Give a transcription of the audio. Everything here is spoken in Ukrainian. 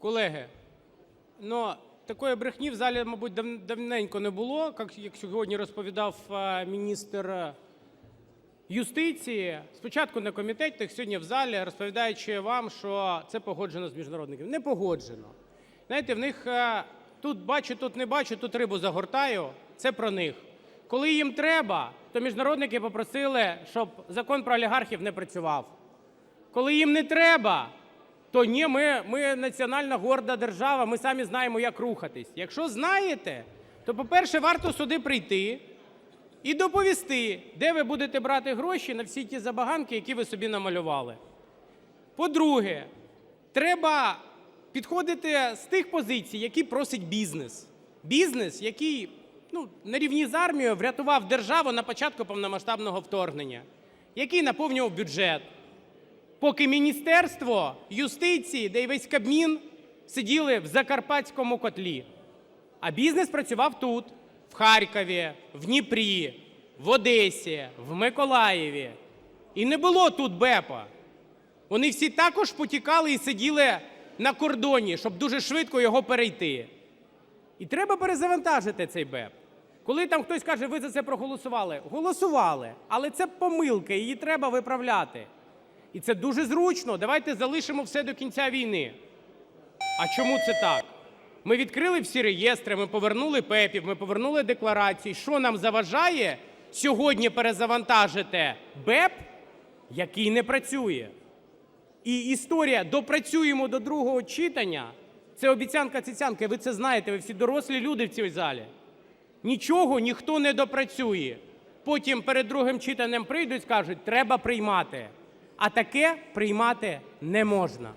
Колеги, ну такої брехні в залі, мабуть, давненько не було, як, сьогодні розповідав е, міністр е, юстиції. Спочатку на комітетах, сьогодні в залі, розповідаючи вам, що це погоджено з міжнародниками. Не погоджено. Знаєте, в них е, тут бачу, тут не бачу, тут рибу загортаю. Це про них. Коли їм треба, то міжнародники попросили, щоб закон про олігархів не працював. Коли їм не треба, то ні, ми, національна горда держава, ми самі знаємо, як рухатись. Якщо знаєте, то, по-перше, варто сюди прийти і доповісти, де ви будете брати гроші на всі ті забаганки, які ви собі намалювали. По-друге, треба підходити з тих позицій, які просить бізнес. Бізнес, який ну, на рівні з армією врятував державу на початку повномасштабного вторгнення, який наповнював бюджет поки Міністерство юстиції, де й весь Кабмін сиділи в закарпатському котлі. А бізнес працював тут, в Харкові, в Дніпрі, в Одесі, в Миколаєві. І не було тут БЕПа. Вони всі також потікали і сиділи на кордоні, щоб дуже швидко його перейти. І треба перезавантажити цей БЕП. Коли там хтось каже, ви за це проголосували, голосували, але це помилка, її треба виправляти. І це дуже зручно. Давайте залишимо все до кінця війни. А чому це так? Ми відкрили всі реєстри, ми повернули ПЕПів, ми повернули декларації. Що нам заважає сьогодні перезавантажити БЕП, який не працює? І історія допрацюємо до другого читання. Це обіцянка цицянки. Ви це знаєте, ви всі дорослі люди в цій залі. Нічого ніхто не допрацює. Потім перед другим читанням прийдуть, скажуть, треба приймати. А таке приймати не можна.